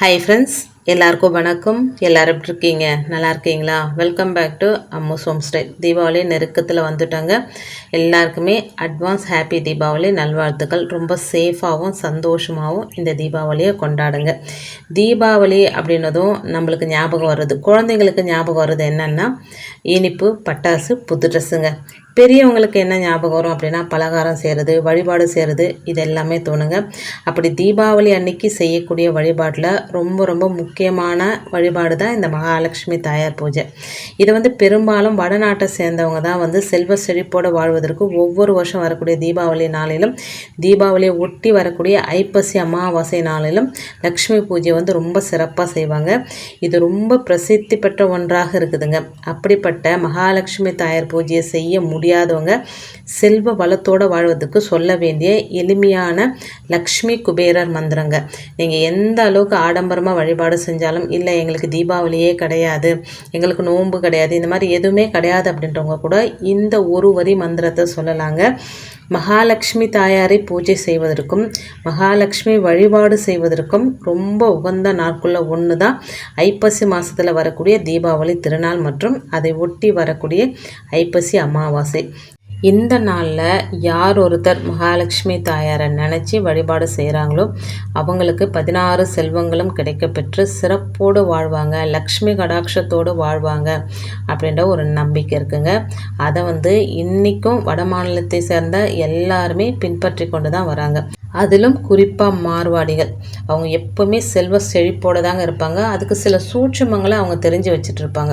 Hi friends எல்லாருக்கும் வணக்கம். எல்லாரும் எப்படி இருக்கீங்க? நல்லா இருக்கீங்களா? Welcome back to Ammu's home style Deepavali நெருக்கத்தில் வந்துட்டாங்க. எல்லாருக்குமே அட்வான்ஸ் ஹாப்பி தீபாவளி நல்வாழ்த்துக்கள். ரொம்ப சேஃபாகவும் சந்தோஷமாகவும் இந்த தீபாவளியை கொண்டாடுங்க. தீபாவளி அப்படின்னதும் நம்மளுக்கு ஞாபகம் வருது குழந்தைங்களுக்கு ஞாபகம் வருது என்னென்னா இனிப்பு பட்டாசு புது ட்ரெஸ்ஸுங்க பெரியவங்களுக்கு என்ன ஞாபகம் வரும் அப்படின்னா பலகாரம் செய்கிறது வழிபாடு செய்கிறது இது எல்லாமே தோணுங்க. அப்படி தீபாவளி அன்னைக்கு செய்யக்கூடிய வழிபாட்டில் ரொம்ப ரொம்ப முக்கியமான வழிபாடு தான் இந்த மகாலட்சுமி தாயார் பூஜை. இதை வந்து பெரும்பாலும் வடநாட்டை சேர்ந்தவங்க தான் வந்து செல்வ செழிப்போடு வாழ்வதற்கு ஒவ்வொரு வருஷம் வரக்கூடிய தீபாவளி நாளிலும் தீபாவளியை ஒட்டி வரக்கூடிய ஐப்பசி அமாவாசை நாளிலும் லக்ஷ்மி பூஜை வந்து ரொம்ப சிறப்பாக செய்வாங்க. இது ரொம்ப பிரசித்தி பெற்ற ஒன்றாக இருக்குதுங்க. அப்படிப்பட்ட மகாலட்சுமி தாயார் பூஜையை செய்ய முடியாதவங்க செல்வ வளத்தோடு வாழ்வதற்கு சொல்ல வேண்டிய எளிமையான லக்ஷ்மி குபேரர் மந்திரங்க. நீங்கள் எந்த அளவுக்கு ஆடம்பரமாக வழிபாடு செஞ்சாலும் இல்லை எங்களுக்கு தீபாவளியே கிடையாது எங்களுக்கு நோன்பு கிடையாது இந்த மாதிரி எதுவுமே கிடையாது அப்படின்றவங்க கூட இந்த ஒரு வரி மந்திரத்தை சொல்லலாங்க. மகாலட்சுமி தாயாரை பூஜை செய்வதற்கும் மகாலட்சுமி வழிபாடு செய்வதற்கும் ரொம்ப உகந்த நாட்குள்ள ஒன்று தான் ஐப்பசி மாதத்தில் வரக்கூடிய தீபாவளி திருநாள் மற்றும் அதை ஒட்டி வரக்கூடிய ஐப்பசி அமாவாசை. It. இந்த நாளில் யார் ஒருத்தர் மகாலட்சுமி தாயாரை நினச்சி வழிபாடு செய்கிறாங்களோ அவங்களுக்கு பதினாறு செல்வங்களும் கிடைக்கப்பெற்று சிறப்போடு வாழ்வாங்க லக்ஷ்மி கடாட்சத்தோடு வாழ்வாங்க அப்படின்ற ஒரு நம்பிக்கை இருக்குங்க. அதை வந்து இன்றைக்கும் வட மாநிலத்தை சேர்ந்த எல்லாருமே பின்பற்றி கொண்டு தான் வராங்க. அதிலும் குறிப்பாக மார்வாடிகள். அவங்க எப்போவுமே செல்வ செழிப்போடு தாங்க இருப்பாங்க. அதுக்கு சில சூட்சமங்களை அவங்க தெரிஞ்சு வச்சுட்டு இருப்பாங்க.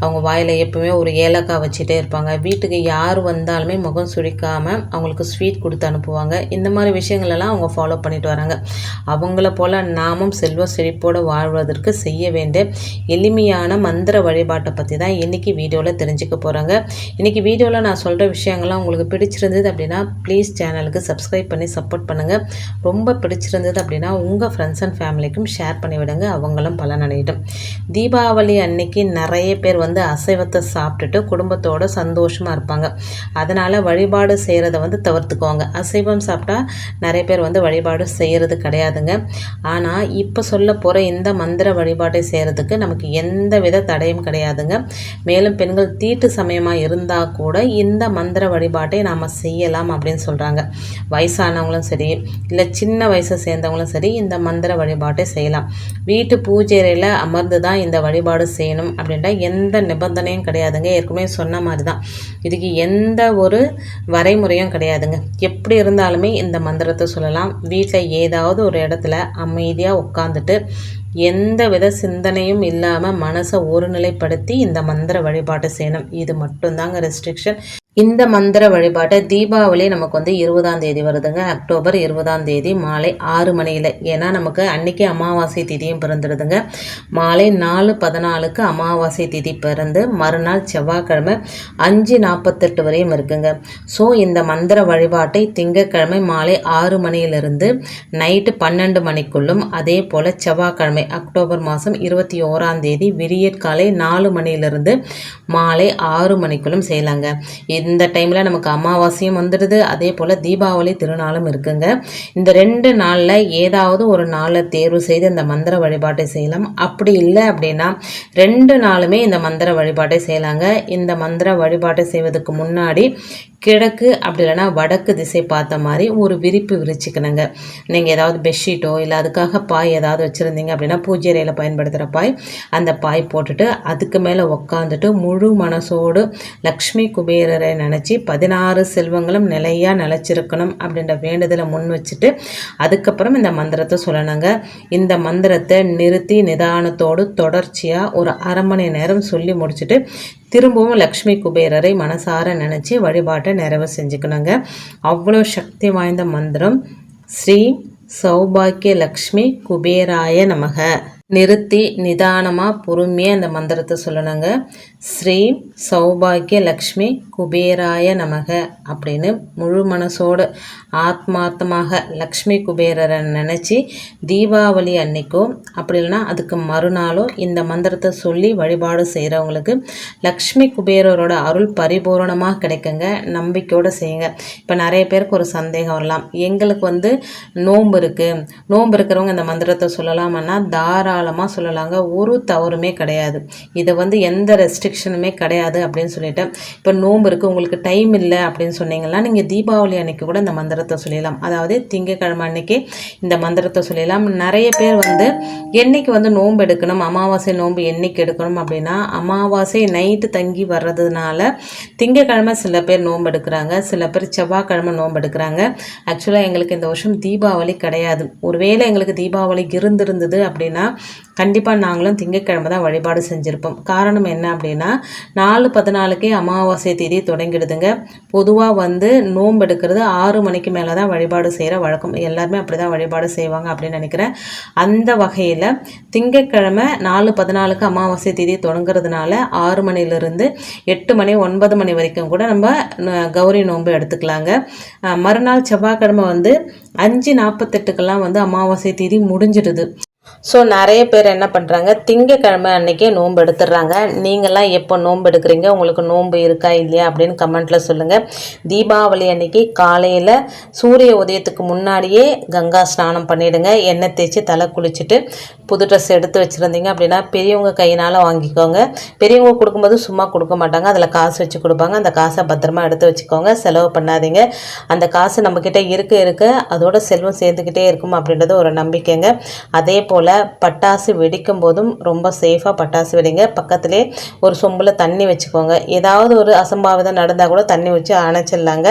அவங்க வாயில் எப்போவுமே ஒரு ஏலக்காய் வச்சுட்டே இருப்பாங்க. வீட்டுக்கு யார் வந்தாலுமே முகம் சுழிக்காமல் அவங்களுக்கு ஸ்வீட் கொடுத்து அனுப்புவாங்க. இந்த மாதிரி விஷயங்களெல்லாம் அவங்க ஃபாலோ பண்ணிட்டு வராங்க. அவங்கள போல் நாமும் செல்வ செழிப்போடு வாழ்வதற்கு செய்ய வேண்டிய எளிமையான மந்திர வழிபாட்டை பற்றி தான் இன்றைக்கி வீடியோவில் தெரிஞ்சுக்க போகிறாங்க இன்றைக்கி வீடியோவில் நான் சொல்கிற விஷயங்கள்லாம் உங்களுக்கு பிடிச்சிருந்தது அப்படின்னா ப்ளீஸ் சேனலுக்கு சப்ஸ்கிரைப் பண்ணி சப்போர்ட் பண்ணுங்கள் ரொம்ப பிடிச்சிருந்தது அப்படின்னா உங்கள் ஃப்ரெண்ட்ஸ் அண்ட் ஃபேமிலிக்கும் ஷேர் பண்ணிவிடுங்க அவங்களும் பலனடையிடும் தீபாவளி அன்னைக்கு நிறைய பேர் வந்து அசைவத்தை சாப்பிட்டுட்டு குடும்பத்தோடு சந்தோஷமாக இருப்பாங்க. அதனால் அதனால் வழிபாடு செய்கிறத வந்து தவிர்த்துக்குவாங்க அசைவம் சாப்பிட்டா நிறைய பேர் வந்து வழிபாடு செய்கிறது கிடையாதுங்க. ஆனால் இப்போ சொல்ல போகிற இந்த மந்திர வழிபாட்டை செய்கிறதுக்கு நமக்கு எந்த வித தடையும் கிடையாதுங்க. மேலும் பெண்கள் தீட்டு சமயமாக இருந்தால் கூட இந்த மந்திர வழிபாட்டை நாம் செய்யலாம் அப்படின்னு சொல்கிறாங்க வயசானவங்களும் சரி இல்லை சின்ன வயசை சேர்ந்தவங்களும் சரி இந்த மந்திர வழிபாட்டை செய்யலாம். வீட்டு பூஜையில் அமர்ந்து தான் இந்த வழிபாடு செய்யணும் அப்படின்ற எந்த நிபந்தனையும் கிடையாதுங்க. ஏற்கனவே சொன்ன மாதிரி தான் இதுக்கு எந்த ஒரு ஒரு வரைமுறையும் கிடையாதுங்க. எப்படி இருந்தாலுமே இந்த மந்திரத்தை சொல்லலாம். வீட்டில் ஏதாவது ஒரு இடத்துல அமைதியாக உட்காந்துட்டு எந்த வித சிந்தனையும் இல்லாமல் மனசை ஒருநிலைப்படுத்தி இந்த மந்திர வழிபாட்டை செய்யணும். இது மட்டும்தாங்க ரெஸ்ட்ரிக்ஷன் இந்த மந்திர வழிபாட்டை தீபாவளி நமக்கு வந்து இருபதாம் தேதி வருதுங்க. அக்டோபர் இருபதாம் தேதி மாலை ஆறு மணியில். ஏன்னா நமக்கு அன்னைக்கு அமாவாசை திதியும் பிறந்துடுதுங்க மாலை நாலு பதினாலுக்கு அமாவாசை திதி பிறந்து மறுநாள் செவ்வாய்க்கிழமை அஞ்சு நாற்பத்தெட்டு வரையும் இருக்குங்க. ஸோ இந்த மந்திர வழிபாட்டை திங்கக்கிழமை மாலை ஆறு மணியிலிருந்து நைட்டு பன்னெண்டு மணிக்குள்ளும் அதே போல் செவ்வாய்க்கிழமை அக்டோபர் மாதம் இருபத்தி ஓராம் தேதி விடியற்காலை நாலு மணியிலிருந்து மாலை ஆறு மணிக்குள்ளும் செய்யலாங்க. இந்த டைமில் நமக்கு அமாவாசையும் வந்துடுது. அதே போல் தீபாவளி திருநாளும் இருக்குங்க. இந்த ரெண்டு நாளில் ஏதாவது ஒரு நாளை தேர்வு செய்து இந்த மந்திர வழிபாட்டை செய்யலாம். அப்படி இல்லை அப்படின்னா ரெண்டு நாளுமே இந்த மந்திர வழிபாட்டை செய்யலாங்க. இந்த மந்திர வழிபாட்டை செய்வதற்கு முன்னாடி கிழக்கு அப்படி இல்லைனா வடக்கு திசை பார்த்த மாதிரி ஒரு விரிப்பு விரிச்சுக்கணுங்க. நீங்கள் ஏதாவது பெட்ஷீட்டோ இல்லை அதுக்காக பாய் ஏதாவது வச்சுருந்தீங்க அப்படின்னா பூஜை அறையில் பயன்படுத்துகிற பாய் அந்த பாய் போட்டுட்டு அதுக்கு மேலே உக்காந்துட்டு முழு மனசோடு லக்ஷ்மி குபேரரை நினச்சி பதினாறு செல்வங்களும் நிலையாக நிலச்சிருக்கணும் அப்படின்ற வேண்டுதலை முன் வச்சுட்டு அதுக்கப்புறம் இந்த மந்திரத்தை சொல்லணுங்க. இந்த மந்திரத்தை நிறுத்தி நிதானத்தோடு தொடர்ச்சியாக ஒரு அரை மணி நேரம் சொல்லி முடிச்சுட்டு திரும்பவும் லக்ஷ்மி குபேரரை மனசார நினச்சி வழிபாட்டை நிறைவு செஞ்சுக்கணுங்க. அவ்வளோ சக்தி வாய்ந்த மந்திரம். ஸ்ரீ சௌபாக்கிய லக்ஷ்மி குபேராய நமக. நிறுத்தி நிதானமாக பொறுமையாக அந்த மந்திரத்தை சொல்லணுங்க. ஸ்ரீம் சௌபாகிய லக்ஷ்மி குபேராய நமக அப்படின்னு முழு மனசோடு ஆத்மார்த்தமாக லக்ஷ்மி குபேரரை நினச்சி தீபாவளி அன்னைக்கோ அப்படி இல்லைன்னா அதுக்கு மறுநாளோ இந்த மந்திரத்தை சொல்லி வழிபாடு செய்கிறவங்களுக்கு லக்ஷ்மி குபேரரோட அருள் பரிபூரணமாக கிடைக்குங்க. நம்பிக்கையோடு செய்யுங்க. இப்போ நிறைய பேருக்கு ஒரு சந்தேகம் வரலாம். எங்களுக்கு வந்து நோன்பு இருக்குது நோன்பு இருக்கிறவங்க இந்த மந்திரத்தை சொல்லலாமன்னா தாராளமாக சொல்லலாங்க. ஒரு தவறுமே கிடையாது. இதை வந்து எந்த ரெஸ்ட்ரிக் ரெஸ்ட்ரிக்ஷனுமே கிடையாது அப்படின்னு சொல்லிட்டு. இப்போ நோம்பு இருக்குது உங்களுக்கு டைம் இல்லை அப்படின்னு சொன்னீங்கன்னா நீங்கள் தீபாவளி அன்னைக்கு கூட இந்த மந்திரத்தை சொல்லிடலாம் அதாவது திங்கக்கிழமை அன்னைக்கு இந்த மந்திரத்தை சொல்லிடலாம் நிறைய பேர் வந்து என்னைக்கு வந்து நோன்பு எடுக்கணும் அமாவாசை நோன்பு என்றைக்கு எடுக்கணும் அப்படின்னா அமாவாசை நைட்டு தங்கி வர்றதுனால திங்கக்கிழமை சில பேர் நோன்பு எடுக்கிறாங்க சில பேர் செவ்வாய்க்கிழமை நோன்பு எடுக்கிறாங்க. ஆக்சுவலாக எங்களுக்கு இந்த வருஷம் தீபாவளி கிடையாது. ஒருவேளை எங்களுக்கு தீபாவளி இருந்திருந்தது அப்படின்னா கண்டிப்பாக நாங்களும் திங்கக்கிழமை தான் வழிபாடு செஞ்சுருப்போம். காரணம் என்ன அப்படின்னா நாலு பதினாலுக்கே அமாவாசை தேதி தொடங்கிடுதுங்க. பொதுவாக வந்து நோம்பு எடுக்கிறது ஆறு மணிக்கு மேலே தான் வழிபாடு செய்கிற வழக்கம். எல்லாருமே அப்படி தான் வழிபாடு செய்வாங்க அப்படின்னு நினைக்கிறேன். அந்த வகையில் திங்கக்கிழமை நாலு பதினாலுக்கு அமாவாசை தேதி தொடங்குறதுனால ஆறு மணிலிருந்து எட்டு மணி ஒன்பது மணி வரைக்கும் கூட நம்ம கௌரி நோன்பு எடுத்துக்கலாங்க. மறுநாள் செவ்வாய்க்கிழமை வந்து அஞ்சு நாற்பத்தெட்டுக்கெல்லாம் வந்து அமாவாசை தேதி முடிஞ்சிடுது. ஸோ நிறைய பேர் என்ன பண்ணுறாங்க திங்கக்கிழமை அன்றைக்கே நோன்பு எடுத்துடுறாங்க. நீங்களாம் எப்போ நோன்பு எடுக்கிறீங்க? உங்களுக்கு நோன்பு இருக்கா இல்லையா அப்படின்னு கமெண்ட்டில் சொல்லுங்கள் தீபாவளி அன்னைக்கு காலையில் சூரிய உதயத்துக்கு முன்னாடியே கங்கா ஸ்நானம் பண்ணிவிடுங்க எண்ணெய் தேய்ச்சி தலை குளிச்சுட்டு புது ட்ரெஸ் எடுத்து வச்சுருந்தீங்க அப்படின்னா பெரியவங்க கையினால் வாங்கிக்கோங்க. பெரியவங்க கொடுக்கும்போது சும்மா கொடுக்க மாட்டாங்க. அதில் காசு வச்சு கொடுப்பாங்க. அந்த காசை பத்திரமா எடுத்து வச்சுக்கோங்க. செலவு பண்ணாதீங்க. அந்த காசு நம்மக்கிட்ட இருக்க இருக்க அதோட செல்வம் சேர்ந்துக்கிட்டே இருக்கும் அப்படின்றது ஒரு நம்பிக்கைங்க. அதே போல் பட்டாசு வெடிக்கும் போதும் ரொம்ப சேஃபாக பட்டாசு வெடிங்க. பக்கத்துலேயே ஒரு சொம்பில் தண்ணி வச்சுக்கோங்க. ஏதாவது ஒரு அசம்பாவிதம் நடந்தால் கூட தண்ணி வச்சு அணைச்சிடலாங்க.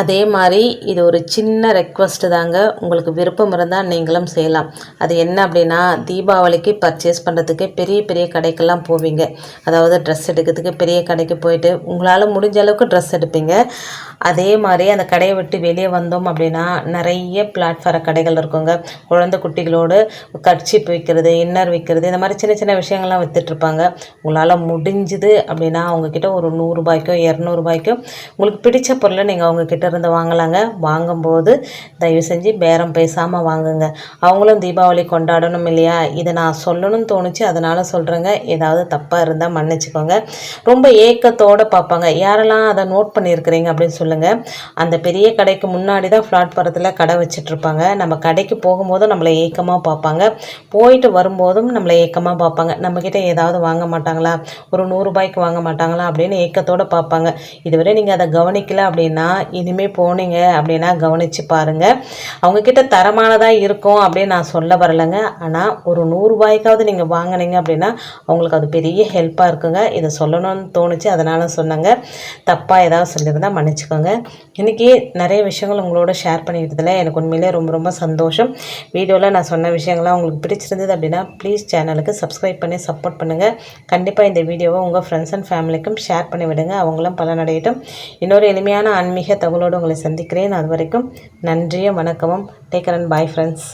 அதே மாதிரி இது ஒரு சின்ன ரெக்வஸ்ட்டு தாங்க. உங்களுக்கு விருப்பம் இருந்தால் நீங்களும் செய்யலாம். அது என்ன அப்படின்னா தீபாவளிக்கு பர்ச்சேஸ் பண்ணுறதுக்கு பெரிய பெரிய கடைக்கெல்லாம் போவீங்க. அதாவது ட்ரெஸ் எடுக்கிறதுக்கு பெரிய கடைக்கு போயிட்டு உங்களால் முடிஞ்ச அளவுக்கு ட்ரெஸ் எடுப்பீங்க. அதே மாதிரி அந்த கடையை விட்டு வெளியே வந்தோம் அப்படின்னா நிறைய பிளாட்ஃபார கடைகள் இருக்குங்க. குழந்தை குட்டிகளோடு கட்சிப் வைக்கிறது இன்னர் விற்கிறது இந்த மாதிரி சின்ன சின்ன விஷயங்கள்லாம் விற்றுட்ருப்பாங்க உங்களால் முடிஞ்சுது அப்படின்னா அவங்கக்கிட்ட ஒரு நூறுரூபாய்க்கோ இரநூறுபாய்க்கோ உங்களுக்கு பிடிச்ச பொருளை நீங்கள் அவங்கக்கிட்ட இருந்து வாங்கலாங்க. வாங்கும்போது தயவு செஞ்சு பேரம் பேசாமல் வாங்குங்க. அவங்களும் தீபாவளி கொண்டாடணும் இல்லையா? இதை நான் சொல்லணும்னு தோணுச்சு. அதனால் சொல்கிறேங்க ஏதாவது தப்பாக இருந்தால் மன்னிச்சுக்கோங்க. ரொம்ப ஏக்கத்தோடு பார்ப்பாங்க. யாரெல்லாம் அதை நோட் பண்ணியிருக்கிறீங்க அப்படின்னு சொல்லி சொல்லுங்கள் அந்த பெரிய கடைக்கு முன்னாடி தான் பிளாட்ஃபாரத்தில் கடை வச்சிட்ருப்பாங்க நம்ம கடைக்கு போகும்போதும் நம்மளை ஏக்கமாக பார்ப்பாங்க. போயிட்டு வரும்போதும் நம்மளை ஏக்கமாக பார்ப்பாங்க. நம்மக்கிட்ட ஏதாவது வாங்க மாட்டாங்களா? ஒரு நூறுரூபாய்க்கு வாங்க மாட்டாங்களா? அப்படின்னு ஏக்கத்தோடு பார்ப்பாங்க. இதுவரை நீங்கள் அதை கவனிக்கல அப்படின்னா இனிமேல் போனீங்க அப்படின்னா கவனித்து பாருங்கள் அவங்கக்கிட்ட தரமானதாக இருக்கும் அப்படின்னு நான் சொல்ல வரலைங்க. ஆனால் ஒரு நூறுரூபாய்க்காவது நீங்கள் வாங்கினீங்க அப்படின்னா அவங்களுக்கு அது பெரிய ஹெல்ப்பாக இருக்குங்க. இதை சொல்லணும்னு தோணுச்சு. அதனால் சொன்னாங்க. தப்பாக ஏதாவது சொல்லியிருந்தால் மன்னிச்சுக்கோங்க. இன்றைக்கி நிறைய விஷயங்கள் உங்களோட ஷேர் பண்ணிக்கிட்டதில் எனக்கு உண்மையிலே ரொம்ப ரொம்ப சந்தோஷம். வீடியோவில் நான் சொன்ன விஷயங்கள்லாம் உங்களுக்கு பிடிச்சிருந்தது அப்படின்னா ப்ளீஸ் சேனலுக்கு சப்ஸ்கிரைப் பண்ணி சப்போர்ட் பண்ணுங்கள் கண்டிப்பாக இந்த வீடியோவை உங்கள் ஃப்ரெண்ட்ஸ் அண்ட் ஃபேமிலிக்கும் ஷேர் பண்ணி விடுங்க. அவங்களும் பலனடையட்டும். இன்னொரு எளிமையான ஆன்மீக தகவலோடு உங்களை சந்திக்கிறேன். அது வரைக்கும் நன்றியும் வணக்கமும். Take and bye friends